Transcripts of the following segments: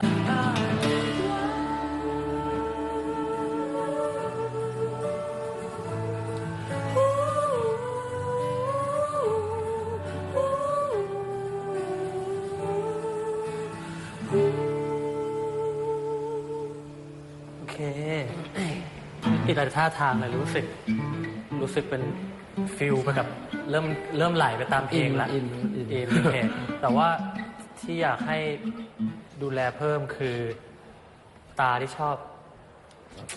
โอเคอีกหลายท่าทางเลยรู้สึก รู้สึกเป็นฟิลไปกับเริ่มเริ่มไหลไปตามเพลงละอินอินอินอินโอเคแต่ว่าที่อยากให้ ดูแลเพิ่มคือตาที่ชอบ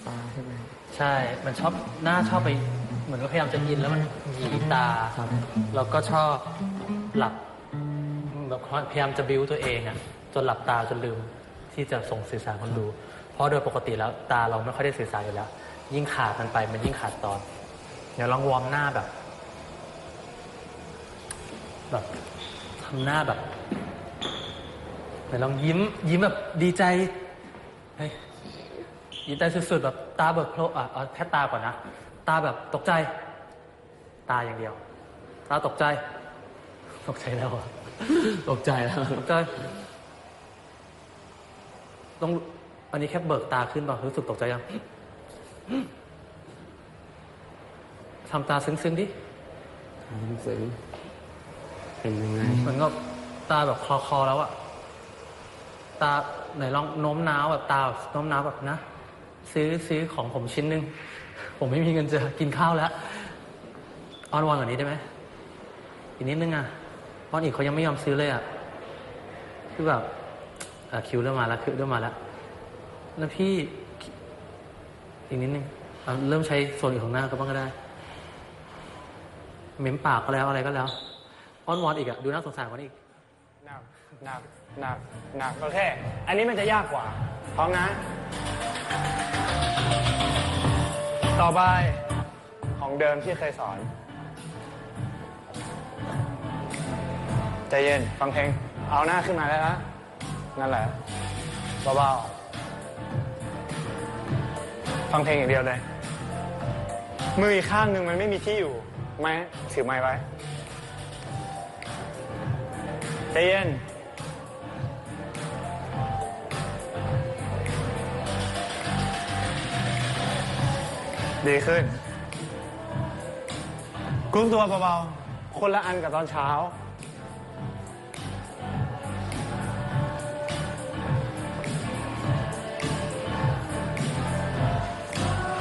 ตาใช่ไหมใช่ มันชอบหน้าชอบไป เหมือนก็พยายามจะยินแล้วมันหยีตาครับแล้วก็ชอบหลับแบบพยายามจะบิ้วตัวเองอะจนหลับตาจนลืมที่จะส่งสื่อสารคนดู เพราะโดยปกติแล้วตาเราไม่ค่อยได้สื่อสารอยู่แล้ว ยิ่งขาดมันไปมันยิ่งขาดตอน เดี๋ยวลองวอร์มหน้าแบบ แบบทำหน้าแบบ เดี๋ยวลองยิ้ม ยิ้มแบบดีใจเฮ้ยยิ้มใจสุดๆแบบตาเบิกโพลงอะเอาแค่ตาก่อนนะ ตาแบบตกใจ ตาอย่างเดียว ตาตกใจ ตกใจแล้วอะตกใจแล้วตกใจต้องอันนี้แค่เบิกตาขึ้นเปล่ารู้สึกตกใจยังทำตาซึ้งๆดิหนังสือเป็นยังไงเหมือนกับตาแบบคลอคอๆแล้วอะ ตาไหนลองโน้มน้าวแบบตาแบบโน้มน้าวแบบนะ ซื้อซื้อของผมชิ้นหนึ่งผมไม่มีเงินจะกินข้าวแล้วอ้อนวอนกว่านี้ได้ไหมอีกนิดนึงอะอ้อนอีกเขายังไม่ยอมซื้อเลยอะคือแบบคิวเริ่มมาแล้วคิวเริ่มมาแล้วแล้วพี่อีกนิดนึงเริ่มใช้โซนอื่นของหน้าก็บ้างก็ได้เหม้มปากก็แล้วอะไรก็แล้วอ้อนวอนอีกอะดูน่าสงสารกว่านี้อีก หนักหนักหนักโอเค อันนี้มันจะยากกว่าพร้อมนะ ต่อไปของเดิมที่เคยสอน ใจเย็น ฟังเพลง เอาหน้าขึ้นมาแล้วนะนั่นแหละเบาๆฟังเพลงอย่างเดียวเลย มืออีกข้างหนึ่งมันไม่มีที่อยู่ไหมถือไม้ไว้ใจเย็น ดีขึ้นกลุ้มตัวเบาๆ คนละอันกับตอนเช้า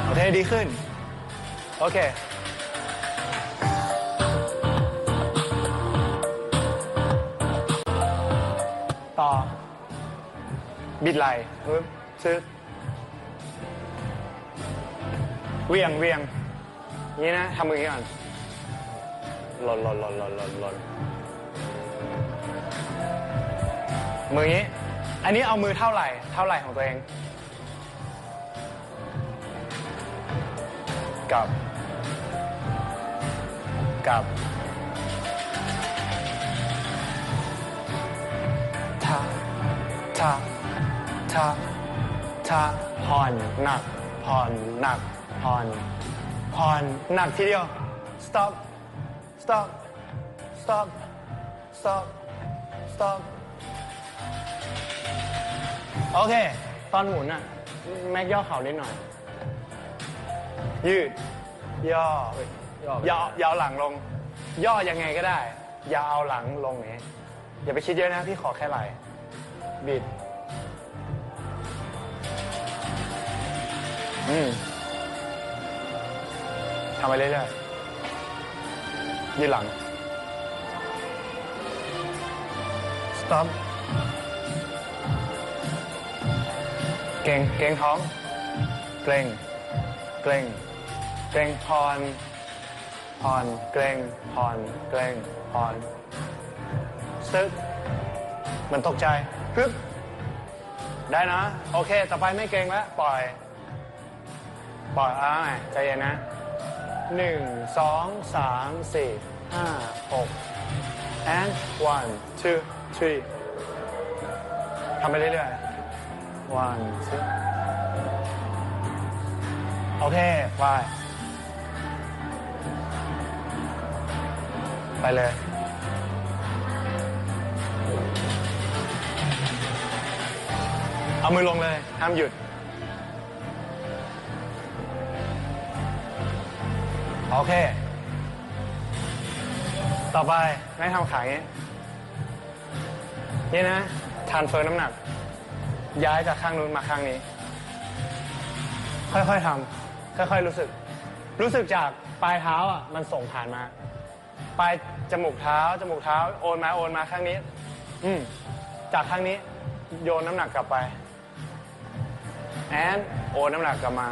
โอเค ดีขึ้น โอเคต่อ บิดไหลปึ๊บชึด เวียงเวียงนี้นะทำมืออย่างนี้ก่อนหล่นหล่นหล่นหล่นหล่นหล่นมืออย่างนี้ อันนี้เอามือเท่าไหร่ เท่าไหร่ของตัวเอง กลับ กลับทาทาทาทาผ่อนหนักผ่อนหนัก ผ่อนผ่อนหนักทีเดียว stop stop stop stop stop โอเค ตอนหมุนอะแม็กย่อเข่านิดหน่อย ยืด ย่อ ย่อย่อหลังลง ย่อยังไงก็ได้ อย่าเอาหลังลงนี้อย่าไปคิดเยอะนะ พี่ขอแค่ไหลบิด อืม ทำไปเรื่อยๆยืดหลัง stop เก่ง เก่งท้อง เกรงเกรงเกรงพรพรเกรงพรเกรงพรซึกเหมือนตกใจปึ๊บได้นะ โอเค ต่อไปไม่เกรงแล้ว ปล่อย ปล่อยอ่าใจเย็นนะ หนึ่งสองสามสี่ห้าหก and one two three ทำไปเรื่อยๆ one two โอเคไปไปเลยเอามือลงเลย ห้ามหยุด โอเค ต่อไปให้ทำขายงนี้นี่นะทานเฟิร์น้ำหนัก ย้ายจากข้างนู้นมาข้างนี้ ค่อยๆทำค่อยๆรู้สึก รู้สึกจากปลายเท้าอะมันส่งผ่านมา ปลายจมูกเท้าจมูกเท้าโอนมาโอนมาข้างนี้ อืมจากข้างนี้ โยนน้ำหนักกลับไปแอนโอนน้ำหนักกลับมา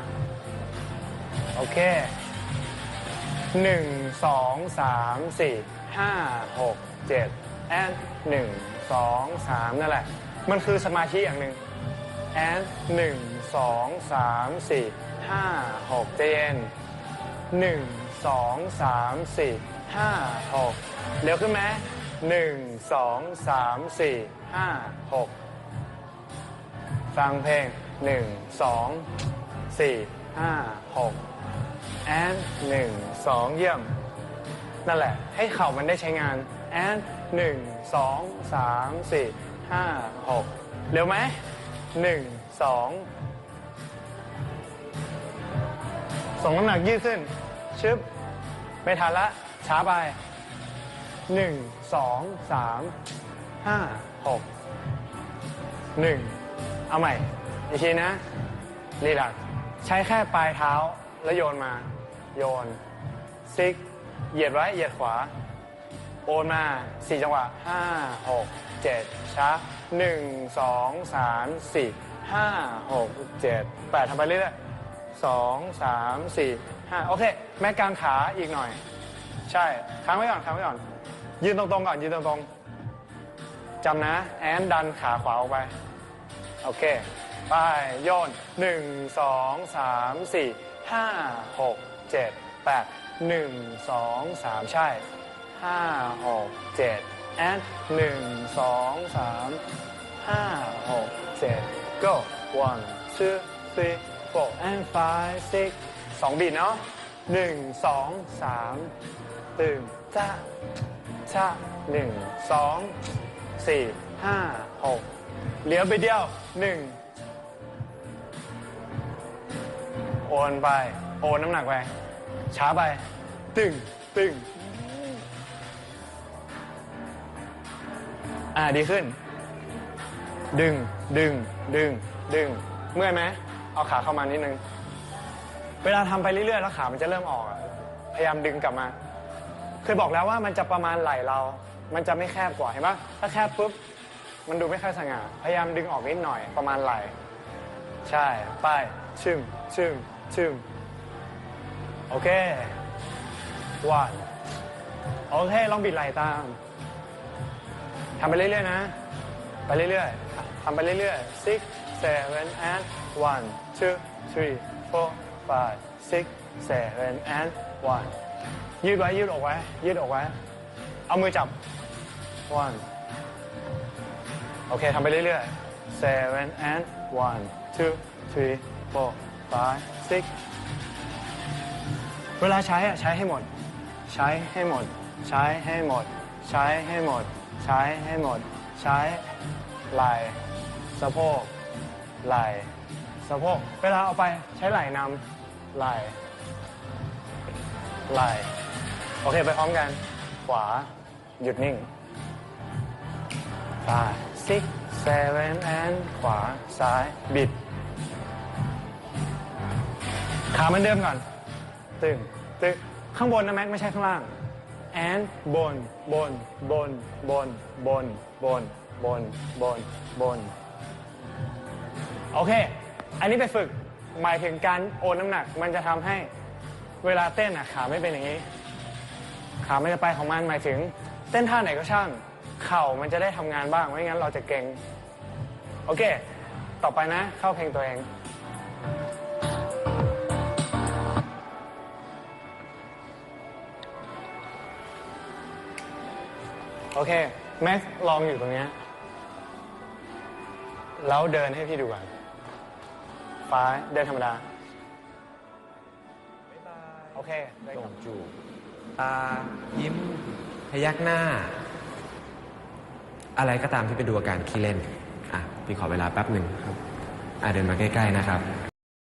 โอเค หนึ่งสองสามสี่ห้าหกเจ็ดแอนหนึ่งสองสามนั่นแหละ มันคือสมาธิอย่างหนึ่งแอนหนึ่งสองสามสี่ห้าหกเจนหนึ่งสองสามสี่ห้าหกเร็วขึ้นไหมหนึ่งสองสามสี่ห้าหกฟังเพลงหนึ่งสองสี่ห้าหก แอนหนึ่งสองเยี่ยม นั่นแหละ ให้เข่ามันได้ใช้งานแอนหนึ่งสองสามสี่ห้าหกเร็วไหมหนึ่งสองส่งน้ำหนักยืดขึ้น ชึบ ไม่ทันละ ช้าไปหนึ่งสองสามห้าหกหนึ่งเอาใหม่ อีกทีนะรีลักใช้แค่ปลายเท้า แล้วโยนมา โยนซิก เหยียดไว้ เหยียดขวา โอนมาสี่จังหวะห้าหกเจ็ดช้าหนึ่งสองสามสี่ห้าหกเจ็ดแปดทำไปเรื่อยๆสองสามสี่ห้าโอเค แม่กางขาอีกหน่อย ใช่ค้างไว้ก่อนค้างไว้ก่อน ยืนตรงๆก่อน ยืนตรงๆจำนะ แอนดันขาขวาออกไป โอเค ไป โยนหนึ่งสองสามสี่ ห้าหกเจ็ดแปดหนึ่งสองสามใช่ห้าหกเจ็ดแอนหนึ่งสองสามห้าหกเจ็ด go one two three four and five six สองบีทเนาะหนึ่งสองสามตึงจ้าจ้าหนึ่งสองสี่ห้าหกเหลียวไปเดียวหนึ่ง โอนไป โอนน้ำหนักไป ช้าไป ตึงตึงอ่าดีขึ้น ดึง ดึง ดึง ดึง เมื่อยไหม เอาขาเข้ามานิดนึง เวลาทำไปเรื่อยๆ แล้วขามันจะเริ่มออกอะพยายามดึงกลับมา เคยบอกแล้วว่ามันจะประมาณไหล่เรา มันจะไม่แคบกว่า เห็นปะถ้าแคบปุ๊บ มันดูไม่ค่อยสง่า พยายามดึงออกนิดหน่อย ประมาณไหล่ ใช่ ไปชึมชึม ชึมโอเค one โอเค ลองบิดไหล่ตามทำไปเรื่อยๆนะ ไปเรื่อยๆทำไปเรื่อยๆ six seven and one two three four five six seven and one ยืดไว้ ยืดออกไว้ ยืดออกไว้ เอามือจับ one โอเคทำไปเรื่อยๆ seven and one two three four five six เวลาใช้อะใช้ให้หมด ใช้ให้หมด ใช้ให้หมด ใช้ให้หมด ใช้ให้หมด ใช้ไหล่สะโพกไหล่สะโพกเวลาเอาไปใช้ไหล่นำไหล่ไหล่โอเคไปพร้อมกัน ขวา หยุดนิ่ง five six seven and ขวาซ้ายบิด ขาเหมือนเดิมก่อน ตึง ตึง ข้างบนนะแม็กไม่ใช่ข้างล่าง and บน บน บน บน บน บน บน บน บน โอเค อันนี้ไปฝึก หมายถึงการโอนน้ำหนัก มันจะทำให้เวลาเต้นอะขาไม่เป็นอย่างนี้ ขาไม่จะไปของมันหมายถึง เต้นท่าไหนก็ช่าง เข่ามันจะได้ทำงานบ้าง ไม่งั้นเราจะเก่ง โอเค ต่อไปนะ เข้าเพลงตัวเอง อเคแม็กซ์ลองอยู่ตรงเนี้ยแล้วเดินให้พี่ดูก่อนฟ้าเดินธรรมดา โอเคได้ครรับงจูบตายิ้ม พยักหน้า อะไรก็ตามที่เป็นดูอาการขี้เล่น อะ พี่ขอเวลาแป๊บหนึ่งครับ อะ เดินมาใกล้ ๆ นะครับ